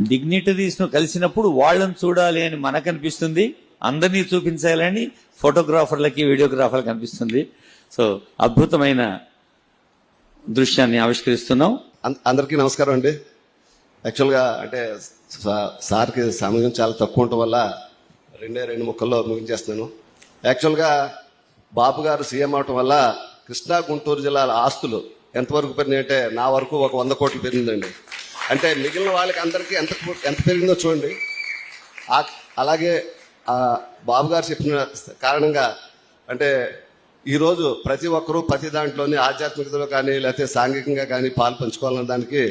డిగ్నిటరీస్ను కలిసినప్పుడు వాళ్ళని చూడాలి అని మనకు అనిపిస్తుంది అందరినీ చూపించాలని ఫోటోగ్రాఫర్లకి వీడియోగ్రాఫర్లకి అనిపిస్తుంది. సో అద్భుతమైన దృశ్యాన్ని ఆవిష్కరిస్తున్నాం. అందరికీ నమస్కారం అండి. యాక్చువల్గా అంటే సార్కి సమయం చాలా తక్కువ ఉండటం వల్ల రెండే రెండు ముక్కల్లో ముగించేస్తున్నాను. యాక్చువల్గా బాబు గారు సీఎం అవటం వల్ల కృష్ణా గుంటూరు జిల్లాల ఆస్తులు ఎంతవరకు పెరిగినాయి అంటే నా వరకు ఒక వంద కోట్లు పెరిగిందండి. అంటే మిగిలిన వాళ్ళకి అందరికీ ఎంత ఎంత పెరిగిందో చూడండి. అలాగే ఆ బాబు గారు చెప్పిన కారణంగా అంటే ఈరోజు ప్రతి ఒక్కరూ ప్రతి దాంట్లోని ఆధ్యాత్మికతలో కానీ లేకపోతే సాంఘికంగా కానీ పాలు పంచుకోవాలన్న దానికి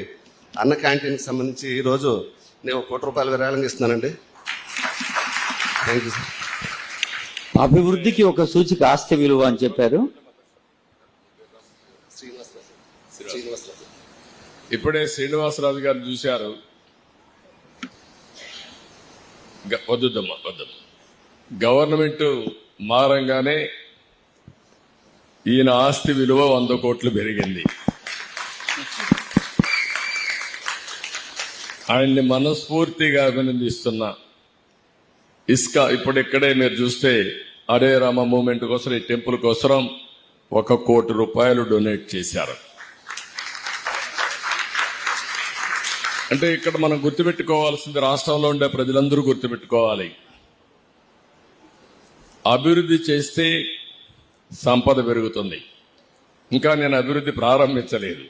అన్న క్యాంటీన్కి సంబంధించి ఈరోజు నేను ఒక కోటి రూపాయలు విరాళంగా ఇస్తున్నానండి. Thank you sir. అభివృద్ధికి ఒక సూచిక ఆస్తి విలువ అని చెప్పారు. ఇప్పుడే శ్రీనివాసరాజు గారు చూశారు. వద్దుద్దమ్మా వద్దమ్మా గవర్నమెంట్ మారంగానే ఈయన ఆస్తి విలువ వంద కోట్లు పెరిగింది. ఆయన్ని మనస్ఫూర్తిగా అభినందిస్తున్నా. ఇస్కా ఇప్పుడు ఇక్కడే మీరు చూస్తే అరే రామ మూమెంట్ కోసం ఈ టెంపుల్ కోసం ఒక కోటి రూపాయలు డొనేట్ చేశారు. అంటే ఇక్కడ మనం గుర్తుపెట్టుకోవాల్సింది రాష్ట్రంలో ఉండే ప్రజలందరూ గుర్తుపెట్టుకోవాలి. అభివృద్ధి చేస్తే సంపద పెరుగుతుంది. ఇంకా నేను అభివృద్ధి ప్రారంభించలేదు.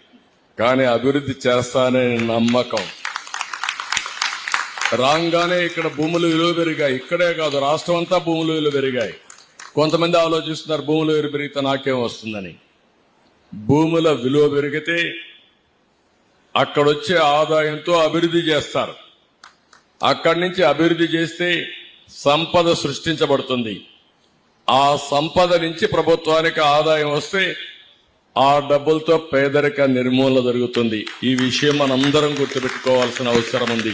కానీ అభివృద్ధి చేస్తానే నమ్మకం. రాగానే ఇక్కడ భూములు విలువ పెరిగాయి. ఇక్కడే కాదు రాష్ట్రం అంతా భూములు విలువ పెరిగాయి. కొంతమంది ఆలోచిస్తున్నారు భూములు విలువ పెరిగితే నాకేం వస్తుందని. భూముల విలువ పెరిగితే అక్కడొచ్చే ఆదాయంతో అభివృద్ధి చేస్తారు. అక్కడి నుంచి అభివృద్ధి చేస్తే సంపద సృష్టించబడుతుంది. ఆ సంపద నుంచి ప్రభుత్వానికి ఆదాయం వస్తే ఆ డబ్బులతో పేదరిక నిర్మూలన జరుగుతుంది. ఈ విషయం మనందరం గుర్తుపెట్టుకోవాల్సిన అవసరం ఉంది.